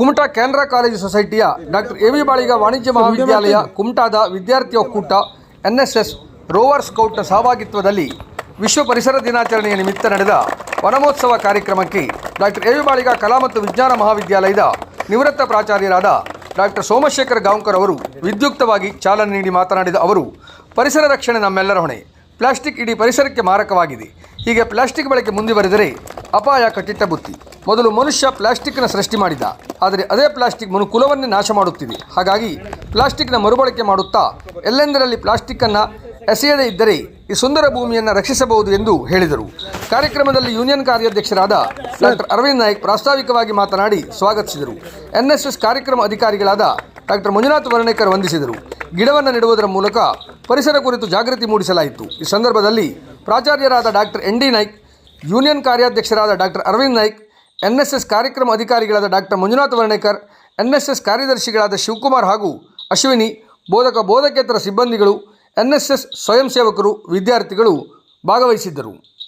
Kumta Canara college ಸೊಸೈಟಿಯ doctor A V Baliga ವಾಣಿಜ್ಯ ಮಹಾವಿದ್ಯಾಲಯ ಕುಮಟಾದ ವಿದ್ಯಾರ್ಥಿ ಒಕ್ಕೂಟ ಎನ್ಎಸ್ಎಸ್ ರೋವರ್ ಸ್ಕೌಟ್ನ ಸಹಭಾಗಿತ್ವದಲ್ಲಿ ವಿಶ್ವ ಪರಿಸರ ದಿನಾಚರಣೆಯ ನಿಮಿತ್ತ ನಡೆದ ವನಮಹೋತ್ಸವ ಕಾರ್ಯಕ್ರಮಕ್ಕೆ ಡಾಕ್ಟರ್ ಎ ವಿ ಬಾಳಿಗ ಕಲಾ ಮತ್ತು ವಿಜ್ಞಾನ ಮಹಾವಿದ್ಯಾಲಯದ ನಿವೃತ್ತ ಪ್ರಾಚಾರ್ಯರಾದ ಡಾಕ್ಟರ್ ಸೋಮಶೇಖರ್ ಗಾಂವ್ಕರ್ ಅವರು ವಿದ್ಯುಕ್ತವಾಗಿ ಚಾಲನೆ ನೀಡಿ ಮಾತನಾಡಿದ ಅವರು, ಪರಿಸರ ರಕ್ಷಣೆ ನಮ್ಮೆಲ್ಲರ ಹೊಣೆ. ಪ್ಲಾಸ್ಟಿಕ್ ಇಡೀ ಪರಿಸರಕ್ಕೆ ಮಾರಕವಾಗಿದೆ. ಹೀಗೆ ಪ್ಲಾಸ್ಟಿಕ್ ಬಳಕೆ ಮುಂದುವರೆದರೆ ಅಪಾಯ ಕಟ್ಟಿಟ್ಟ ಬುತ್ತಿ. ಮೊದಲು ಮನುಷ್ಯ ಪ್ಲಾಸ್ಟಿಕ್ನ ಸೃಷ್ಟಿ ಮಾಡಿದ. ಆದರೆ ಅದೇ ಪ್ಲಾಸ್ಟಿಕ್ ಮನುಕುಲವನ್ನೇ ನಾಶ ಮಾಡುತ್ತಿದೆ. ಹಾಗಾಗಿ ಪ್ಲಾಸ್ಟಿಕ್ನ ಮರುಬಳಕೆ ಮಾಡುತ್ತಾ ಎಲ್ಲೆಂದರಲ್ಲಿ ಪ್ಲಾಸ್ಟಿಕ್ಕನ್ನು ಎಸೆಯದೇ ಇದ್ದರೆ ಈ ಸುಂದರ ಭೂಮಿಯನ್ನು ರಕ್ಷಿಸಬಹುದು ಎಂದು ಹೇಳಿದರು. ಕಾರ್ಯಕ್ರಮದಲ್ಲಿ ಯೂನಿಯನ್ ಕಾರ್ಯಾಧ್ಯಕ್ಷರಾದ ಡಾಕ್ಟರ್ ಅರವಿಂದ್ ನಾಯ್ಕ್ ಪ್ರಾಸ್ತಾವಿಕವಾಗಿ ಮಾತನಾಡಿ ಸ್ವಾಗತಿಸಿದರು. ಎನ್ಎಸ್ಎಸ್ ಕಾರ್ಯಕ್ರಮ ಅಧಿಕಾರಿಗಳಾದ ಡಾಕ್ಟರ್ ಮಂಜುನಾಥ್ ವರ್ಣೇಕರ್ ವಂದಿಸಿದರು. ಗಿಡವನ್ನು ನೆಡುವುದರ ಮೂಲಕ ಪರಿಸರ ಕುರಿತು ಜಾಗೃತಿ ಮೂಡಿಸಲಾಯಿತು. ಈ ಸಂದರ್ಭದಲ್ಲಿ ಪ್ರಾಚಾರ್ಯರಾದ doctor N D Naik, union ಕಾರ್ಯಾಧ್ಯಕ್ಷರಾದ doctor Arvind Naik NSS ಕಾರ್ಯಕ್ರಮ ಅಧಿಕಾರಿಗಳಾದ ಡಾಕ್ಟರ್ ಮಂಜುನಾಥ್ ವರ್ಣೇಕರ್, ಎನ್ಎಸ್ಎಸ್ ಕಾರ್ಯದರ್ಶಿಗಳಾದ ಶಿವಕುಮಾರ್ ಹಾಗೂ ಅಶ್ವಿನಿ, ಬೋಧಕ ಬೋಧಕೇತರ ಸಿಬ್ಬಂದಿಗಳು, ಎನ್ಎಸ್ಎಸ್ ಸ್ವಯಂ ಸೇವಕರು, ವಿದ್ಯಾರ್ಥಿಗಳು ಭಾಗವಹಿಸಿದ್ದರು.